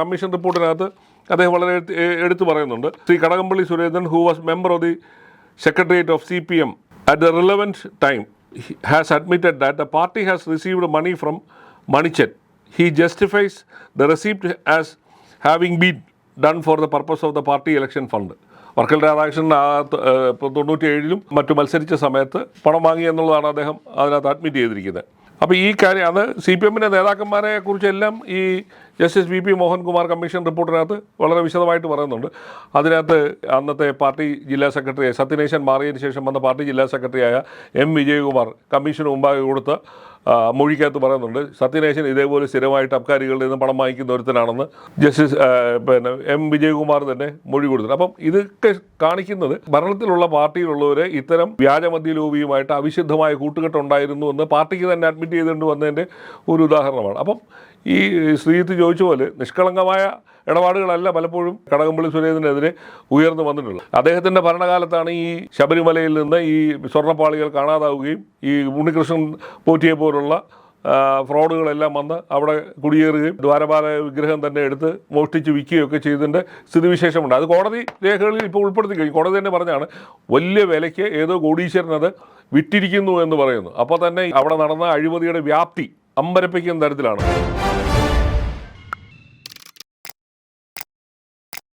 Commission റിപ്പോർട്ടിനകത്ത് അദ്ദേഹം വളരെ എടുത്ത് പറയുന്നുണ്ട്. Shri Kadakampally Surendran who was member of the secretariat of C P M at the relevant time has admitted that the party has received money from Manichan he justifies the receipt as having been done for the purpose of the party election fund Varkala Radhakrishnan ആ തൊണ്ണൂറ്റി ഏഴിലും മറ്റു മത്സരിച്ച സമയത്ത് പണം വാങ്ങി എന്നുള്ളതാണ് അദ്ദേഹം അതിനകത്ത് അഡ്മിറ്റ് ചെയ്തിരിക്കുന്നത്. അപ്പോൾ ഈ കാര്യം അത് സി പി എമ്മിന്റെ നേതാക്കന്മാരെ കുറിച്ചെല്ലാം ഈ justice V P Mohankumar commission റിപ്പോർട്ടിനകത്ത് വളരെ വിശദമായിട്ട് പറയുന്നുണ്ട്. അതിനകത്ത് അന്നത്തെ പാർട്ടി ജില്ലാ സെക്രട്ടറി സത്യനേശൻ മാറിയതിന് ശേഷം വന്ന പാർട്ടി ജില്ലാ സെക്രട്ടറിയായ എം വിജയകുമാർ കമ്മീഷന് മുമ്പാകെ കൊടുത്ത മൊഴിക്കകത്ത് പറയുന്നുണ്ട്. സത്യനേശൻ ഇതേപോലെ സ്ഥിരമായിട്ട് അബ്കാരികളിൽ നിന്ന് പണം വാങ്ങിക്കുന്ന ഒരുത്തനാണെന്ന് ജസ്റ്റിസ് പിന്നെ എം വിജയകുമാർ തന്നെ മൊഴി കൊടുത്തിട്ടുണ്ട്. അപ്പം ഇതൊക്കെ കാണിക്കുന്നത് ഭരണത്തിലുള്ള പാർട്ടിയിലുള്ളവരെ ഇത്തരം വ്യാജമദ്യ ലോബിയുമായിട്ട് അവിശുദ്ധമായ കൂട്ടുകെട്ടുണ്ടായിരുന്നു എന്ന് പാർട്ടിക്ക് തന്നെ അഡ്മിറ്റ് ചെയ്തുകൊണ്ട് വന്നതിന്റെ ഒരു ഉദാഹരണമാണ്. അപ്പം ഈ ശ്രീജിത്ത് ചോദിച്ച പോലെ നിഷ്കളങ്കമായ ഇടപാടുകളല്ല പലപ്പോഴും കടകംപള്ളി സുരേന്ദ്രനെതിരെ ഉയർന്നു വന്നിട്ടുള്ളത്. അദ്ദേഹത്തിന്റെ ഭരണകാലത്താണ് ഈ ശബരിമലയിൽ നിന്ന് ഈ സ്വർണപ്പാളികൾ കാണാതാവുകയും ഈ ഉണ്ണികൃഷ്ണൻ പോറ്റിയെ പോലുള്ള ഫ്രോഡുകളെല്ലാം വന്ന് അവിടെ കുടിയേറുകയും ദ്വാരപാല വിഗ്രഹം തന്നെ എടുത്ത് മോഷ്ടിച്ച് വിൽക്കുകയൊക്കെ ചെയ്തതിന്റെ സ്ഥിതിവിശേഷമുണ്ട്. അത് കോടതി രേഖകളിൽ ഇപ്പോൾ ഉൾപ്പെടുത്തി കഴിഞ്ഞു. കോടതി തന്നെ പറഞ്ഞാണ് വലിയ വിലയ്ക്ക് ഏതോ കോടീശ്വരൻ അത് വിറ്റിരിക്കുന്നു എന്ന് പറയുന്നു. അപ്പോൾ തന്നെ അവിടെ നടന്ന അഴിമതിയുടെ വ്യാപ്തി അമ്പരപ്പിക്കുന്ന തരത്തിലാണ്.